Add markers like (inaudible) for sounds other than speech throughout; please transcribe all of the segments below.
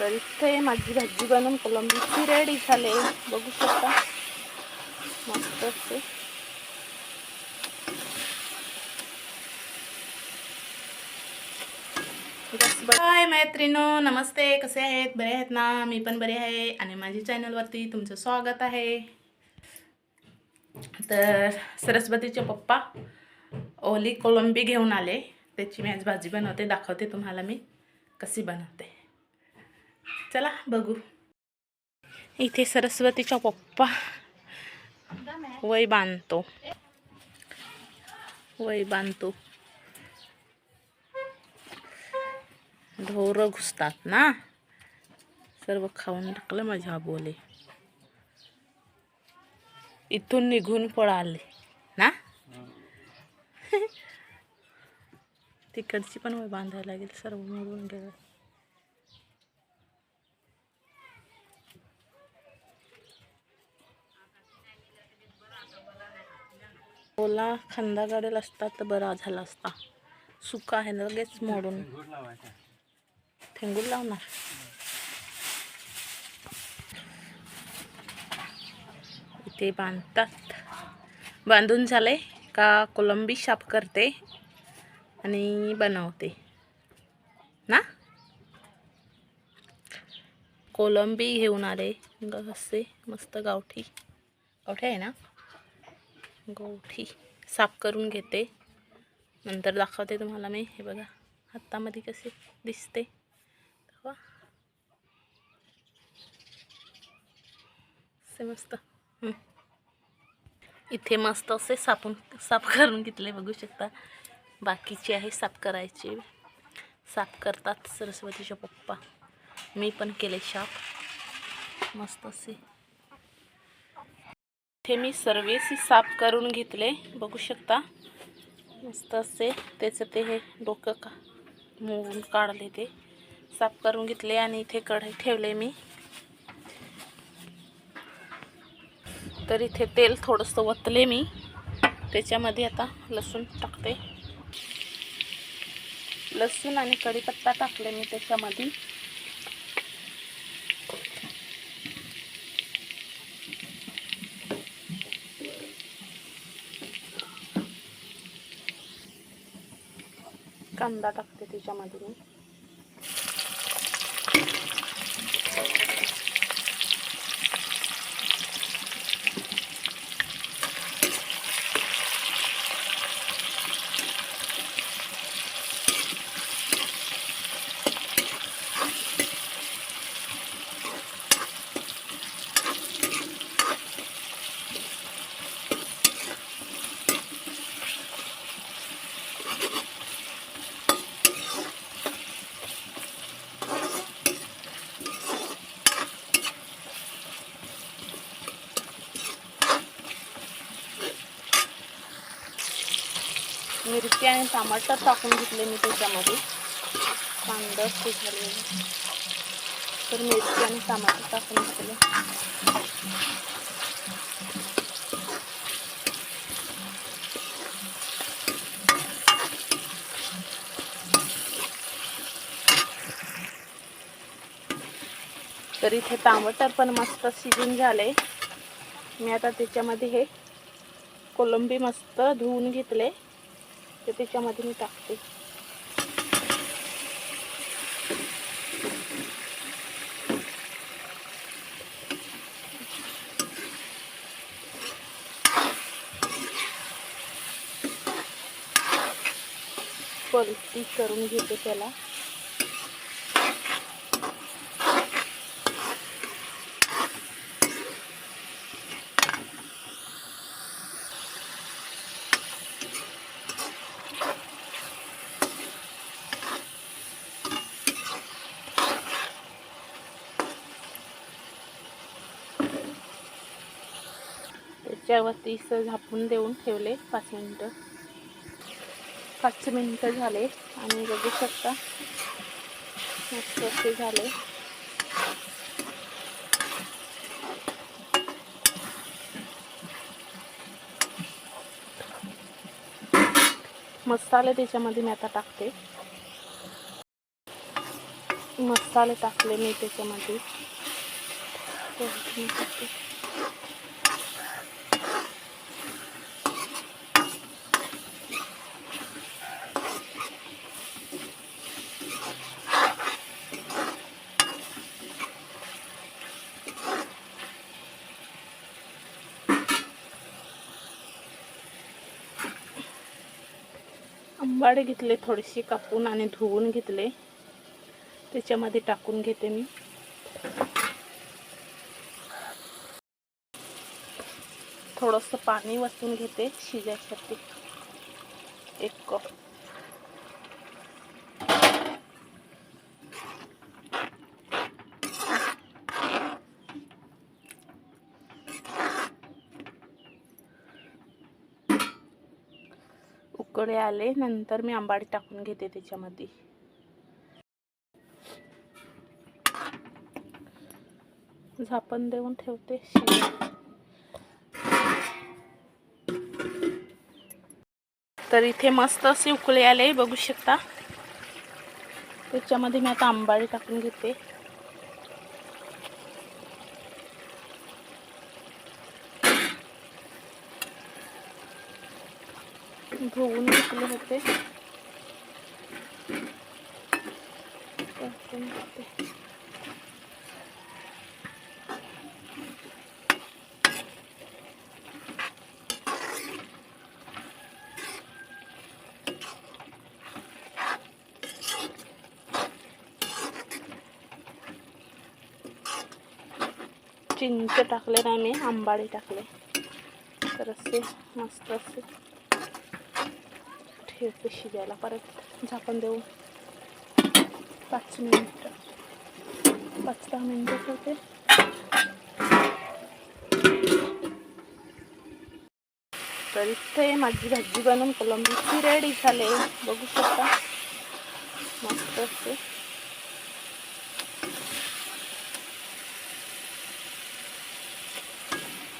तर इथे माझी भाजी बनवून कोलंबीची रेडी झाले बघू शकता. मस्त असते हाय मैत्रिनो नमस्ते. कसे आहेत? बरे आहेत ना? मी पण बरे आहे. आणि माझी चॅनलवरती तुमचं स्वागत आहे. तर सरस्वतीचे पप्पा ओली कोलंबी घेऊन आले. त्याची मी आज भाजी बनवते. दाखवते तुम्हाला मी कशी बनवते. चला बघू. इथे सरस्वतीचा पप्पा वय बांधतो. वय बांधतो. ढोरं घुसतात ना? सर्व खाऊन टाकलं माझ्या बोले इथून निघून पळाले ना? (laughs) तिकडची पण वय बांधायला लागेल सर्व मिळून गेलं. ओला खांदा काढेल असता तर बरा झाला असता. सुका आहे ना लगेच मोडून. थेंगूर लावणार? इथे बांधतात. बांधून झाले का कोलंबी शाप करते आणि बनवते. ना? कोलंबी घेऊन आले. असे मस्त गावठी. गावठी आहे ना? गोठी साफ करून घेते. नंतर दाखवते तुम्हाला मी. हे बघा हातामध्ये कसे दिसते. असे मस्त. इथे मस्त असे सापून साफ करून घेतले बघू शकता. बाकीचे आहे साफ करायचे. साफ करतात सरस्वतीचे पप्पा. मी पण केले साफ. मस्त असे. इथे मी सर्विस साफ करून घेतले. बघू शकता. मस्त असे त्याचं ते हे डोकं का मोडून काढले ते. साफ करून घेतले आणि इथे कढई ठेवले मी. तर इथे तेल थोडंसं वतले मी. त्याच्यामध्ये आता लसूण टाकते. लसूण आणि कढीपत्ता टाकले मी त्याच्यामध्ये. कांदा टाकते त्याच्यामध्ये मी मिरची आणि टमाटर टाकून घेतले मी त्याच्यामध्ये. कांदा झाले तर मिरची आणि टमाटर टाकून घेतले. तर इथे टमाटर पण मस्त शिजून झाले. मी आता त्याच्यामध्ये हे कोलंबी मस्त धुवून घेतले. ते त्याच्यामध्ये मी टाकते पलटी करून घेते त्याला त्याच्यावरती असं झापून देऊन ठेवले पाच मिनटं. पाच मिनटं झाले आणि बघू शकता मस्त असे झाले. मसाले त्याच्यामध्ये मी आता टाकते. मसाले टाकले मी त्याच्यामध्ये. आंबाडे घेतले थोडेसे कापून आणि धुवून घेतले. त्याच्यामध्ये टाकून घेते मी. थोडंसं पाणी वतून घेते शिजायसाठी एक कप. उकळे आले नंतर मी आंबाडी टाकून घेते त्याच्यामध्ये. झापण देऊन ठेवते. तर इथे मस्त असे उकळे आले बघू शकता. त्याच्यामध्ये मी आता आंबाडी टाकून घेते. धुवून घेतले होते. चिंच टाकले नाही मी आंबाडी टाकले. तर असे मस्त असे. ठेवते शिजायला परत झाकण देऊ पाच मिनिट पाच दहा मिनिटं ठेवते. तर इथे माझी भाजी बनवून कोलंबीची रेडी झाले. बघू शकता. मस्त असते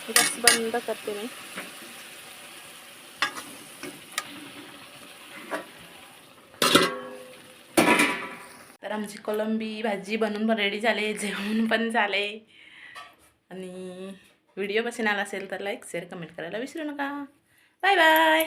गॅस बंद करते मी. आमची कोलंबी भाजी बनवून पण रेडी झाले जेवण पण झाले. आणि व्हिडिओ पसंत आला असेल तर लाईक शेअर कमेंट करायला विसरू नका. Bye bye